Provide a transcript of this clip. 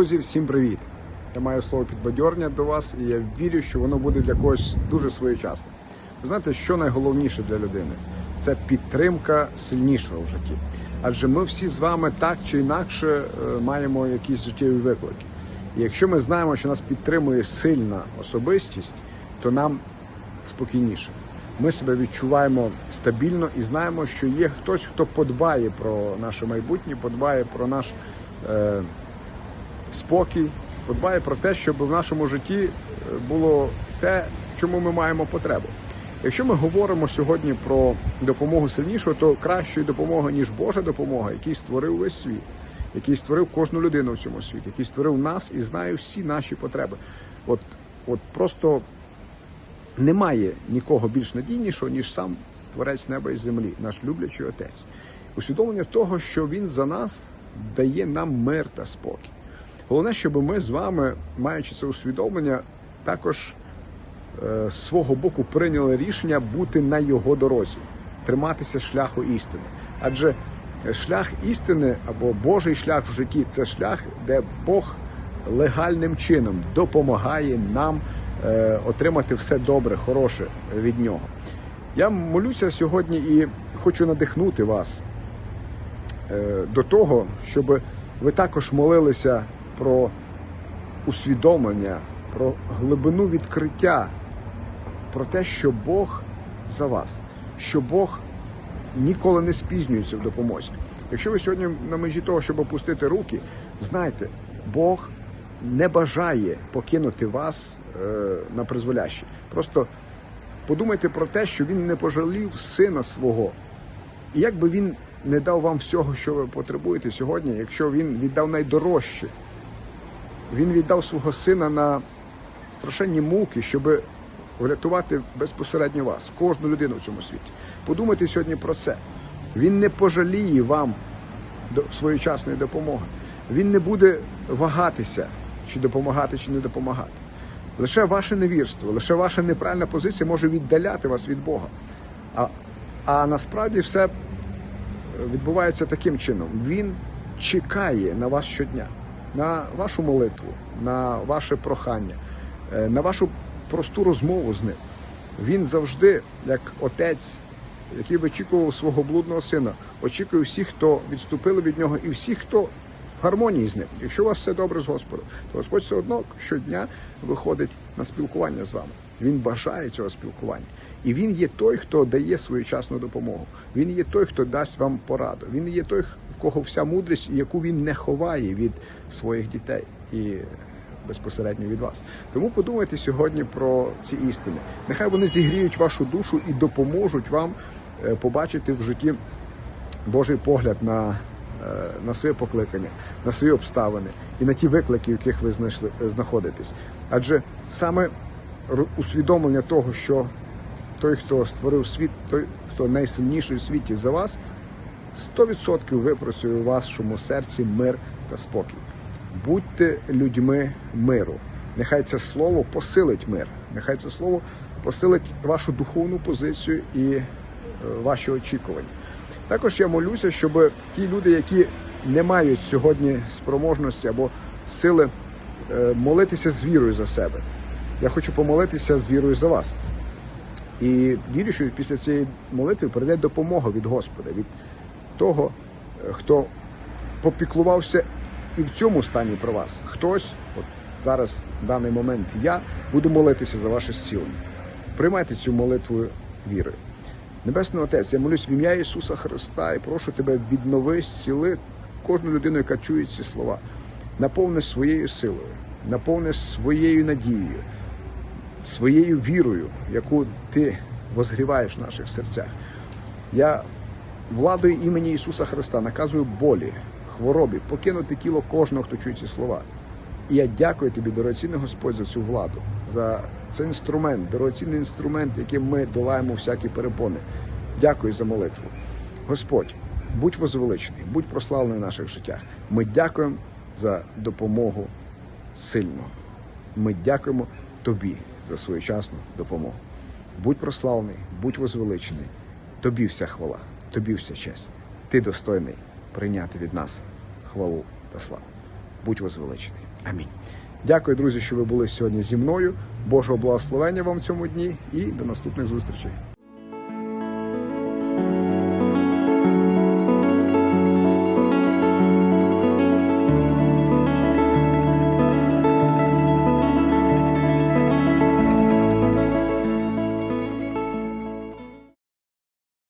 Друзі, всім привіт! Я маю слово підбадьорення до вас, і я вірю, що воно буде для когось дуже своєчасне. Ви знаєте, що найголовніше для людини? Це підтримка сильнішого в житті. Адже ми всі з вами так чи інакше е, маємо якісь життєві виклики. І якщо ми знаємо, що нас підтримує сильна особистість, то нам спокійніше. Ми себе відчуваємо стабільно і знаємо, що є хтось, хто подбає про наше майбутнє, подбає про наш е, спокій, подбає про те, щоб в нашому житті е, було те, чому ми маємо потребу. Якщо ми говоримо сьогодні про допомогу сильнішого, то кращої допомоги, ніж Божа допомога, який створив весь світ, який створив кожну людину в цьому світі, який створив нас і знає всі наші потреби. От, от просто немає нікого більш надійнішого, ніж сам Творець неба і землі, наш люблячий Отець. Усвідомлення того, що Він за нас дає нам мир та спокій. Головне, щоб ми з вами, маючи це усвідомлення, також е, з свого боку прийняли рішення бути на його дорозі, триматися шляху істини. Адже шлях істини або Божий шлях в житті це шлях, де Бог легальним чином допомагає нам е, отримати все добре, хороше від нього. Я молюся сьогодні і хочу надихнути вас е, до того, щоб ви також молилися про усвідомлення, про глибину відкриття, про те, що Бог за вас, що Бог ніколи не спізнюється в допомозі. Якщо ви сьогодні на межі того, щоб опустити руки, знайте, Бог не бажає покинути вас е, на призволяще. Просто подумайте про те, що він не пожалів сина свого. І як би він не дав вам всього, що ви потребуєте сьогодні, якщо він віддав найдорожче, він віддав свого сина на страшенні муки, щоб врятувати безпосередньо вас, кожну людину в цьому світі. Подумайте сьогодні про це. Він не пожаліє вам до своєчасної допомоги. Він не буде вагатися, чи допомагати, чи не допомагати. Лише ваше невірство, лише ваша неправильна позиція може віддаляти вас від Бога. А, а насправді все відбувається таким чином. Він чекає на вас щодня, на вашу молитву, на ваше прохання, е, на вашу просту розмову з ним. Він завжди, як отець, який вичікував свого блудного сина, очікує всіх, хто відступили від нього, і всіх, хто в гармонії з ним. Якщо у вас все добре з Господом, то Господь все одно щодня виходить на спілкування з вами. Він бажає цього спілкування. І він є той, хто дає своєчасну допомогу. Він є той, хто дасть вам пораду. Він є той, в кого вся мудрість, яку він не ховає від своїх дітей і безпосередньо від вас. Тому подумайте сьогодні про ці істини. Нехай вони зігріють вашу душу і допоможуть вам е, побачити в житті Божий погляд на, е, на своє покликання, на свої обставини і на ті виклики, в яких ви знайшли знаходитесь. Адже саме усвідомлення того, що той, хто створив світ, той, хто найсильніший у світі за вас, 100% випрацює у вашому серці мир та спокій. Будьте людьми миру. Нехай це слово посилить мир. Нехай це слово посилить вашу духовну позицію і е, ваші очікування. Також я молюся, щоб ті люди, які не мають сьогодні спроможності або сили е, молитися з вірою за себе. Я хочу помолитися з вірою за вас. І вірю, що після цієї молитви прийде допомога від Господа, від того, е, хто попіклувався і в цьому стані про вас. Хтось, от зараз, в даний момент, я буду молитися за ваше зцілення. Приймайте цю молитву вірою. Небесний Отець, я молюсь в ім'я Ісуса Христа і прошу тебе віднови, зціли кожну людину, яка чує ці слова. Наповни своєю силою, наповни своєю надією, своєю вірою, яку ти возгріваєш в наших серцях. Я владою імені Ісуса Христа наказую болі, хворобі, покинути тіло кожного, хто чує ці слова. І я дякую тобі, дорогоцінний Господь, за цю владу, за цей інструмент, дорогоцінний інструмент, яким ми долаємо всякі перепони. Дякую за молитву. Господь, будь возвеличений, будь прославлений в наших життях. Ми дякуємо за допомогу сильного. Ми дякуємо тобі за своєчасну допомогу. Будь прославлений, будь возвеличений. Тобі вся хвала, тобі вся честь. Ти достойний прийняти від нас хвалу та славу. Будь возвеличений. Амінь. Дякую, друзі, що ви були сьогодні зі мною. Божого благословення вам в цьому дні і до наступних зустрічей.